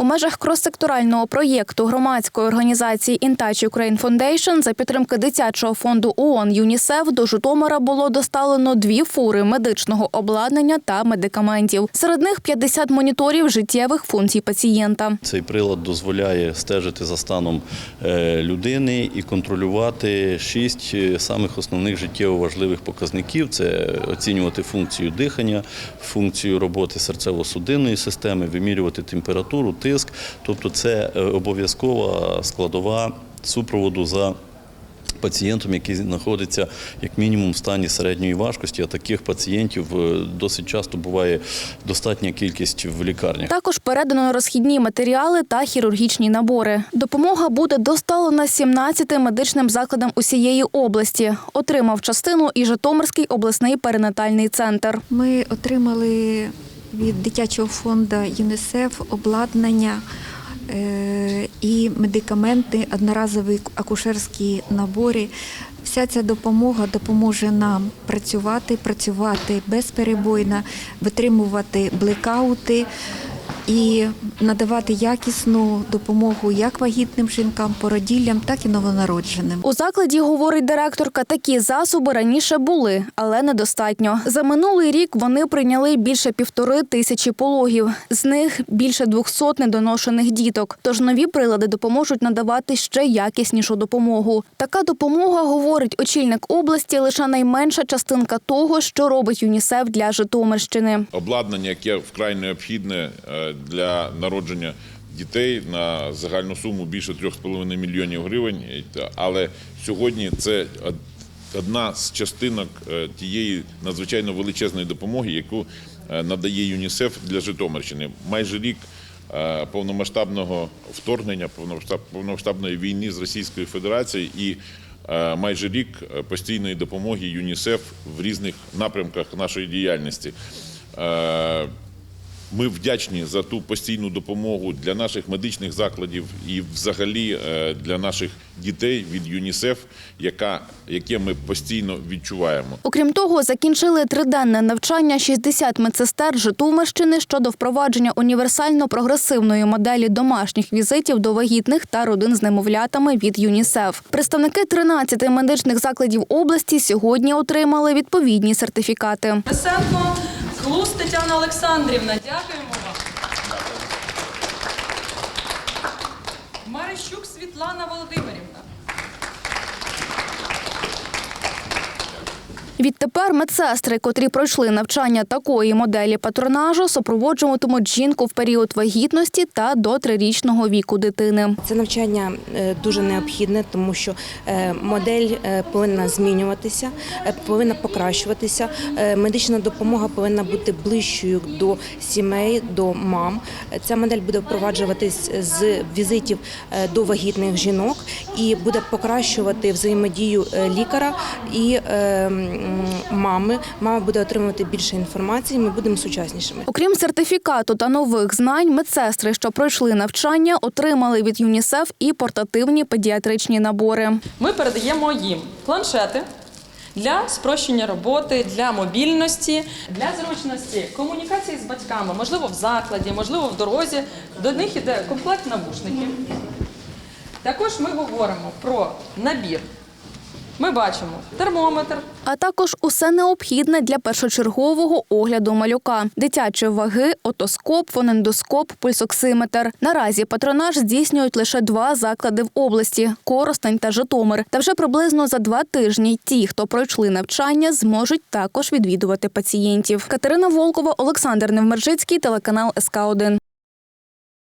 У межах крос-секторального проєкту громадської організації Touch Ukraine Foundation за підтримки дитячого фонду ООН ЮНІСЕФ до Житомира було доставлено дві фури медичного обладнання та медикаментів. Серед них 50 моніторів життєвих функцій пацієнта. Цей прилад дозволяє стежити за станом е, людини і контролювати шість е, самих основних життєво важливих показників: це оцінювати функцію дихання, функцію роботи серцево-судинної системи, вимірювати температуру, тиск. Тобто, це е, обов'язкова складова супроводу за. Пацієнтом, який знаходиться як мінімум в стані середньої важкості, а таких пацієнтів е, досить часто буває достатня кількість в лікарнях. Також передано розхідні матеріали та хірургічні набори. Допомога буде доставлена 17 медичним закладам усієї області. Отримав частину і Житомирський обласний перинатальний центр. Ми отримали від дитячого фонду ЮНІСЕФ обладнання е, і медикаменти, одноразові акушерські набори. Вся ця допомога допоможе нам працювати, працювати безперебойно, витримувати блекаути і надавати якісну допомогу як вагітним жінкам, породіллям, так і новонародженим. У закладі, говорить директорка, такі засоби раніше були, але недостатньо. За минулий рік вони прийняли більше півтори тисячі пологів. З них більше 200 недоношених діток. Тож нові прилади допоможуть надавати ще якіснішу допомогу. Така допомога, говорить очільник області, лише найменша частинка того, що робить ЮНІСЕФ для Житомирщини. обладнання, яке вкрай необхідне е, для народження дітей на загальну суму більше 3,5 мільйонів гривень. Але сьогодні це одна з частинок е, тієї надзвичайно величезної допомоги, яку е, надає ЮНІСЕФ для Житомирщини. Майже рік е, повномасштабного вторгнення, повномасштаб- повномасштабної війни з Російською Федерацією і майже рік постійної допомоги ЮНІСЕФ в різних напрямках нашої діяльності. Ми вдячні за ту постійну допомогу для наших медичних закладів і взагалі е, для наших дітей від ЮНІСЕФ, яка, яке ми постійно відчуваємо. Окрім того, закінчили триденне навчання 60 медсестер Житомирщини щодо впровадження універсально-прогресивної моделі домашніх візитів до вагітних та родин з немовлятами від ЮНІСЕФ. Представники 13 медичних закладів області сьогодні отримали відповідні сертифікати. Лисенко, Клус Тетяна Олександрівна, дякуємо вам. Марищук Світлана Володимирівна. Відтепер медсестри, котрі пройшли навчання такої моделі патронажу, супроводжуватимуть жінку в період вагітності та до трирічного віку дитини. Це навчання е, дуже необхідне, тому що е, модель е, повинна змінюватися, повинна покращуватися. Медична допомога повинна бути ближчою до сімей, до мам. Ця модель буде впроваджуватись з візитів до вагітних жінок і буде покращувати взаємодію лікаря і е, м, мами. Мама буде отримувати більше інформації. Ми будемо сучаснішими. Окрім сертифікату та нових знань, медсестри, що пройшли навчання, отримали від ЮНІСЕФ і портативні педіатричні набори. Ми передаємо їм планшети для спрощення роботи, для мобільності, для зручності комунікації з батьками, можливо, в закладі, можливо, в дорозі. До них іде комплект навушників. Також ми говоримо про набір. Ми бачимо термометр, А також усе необхідне для першочергового огляду малюка: дитячі ваги, отоскоп, фонендоскоп, пульсоксиметр. Наразі патронаж здійснюють лише два заклади в області Коростень та Житомир. Та вже приблизно за два тижні ті, хто пройшли навчання, зможуть також відвідувати пацієнтів. Катерина Волкова, Олександр Невмержицький, телеканал СК 1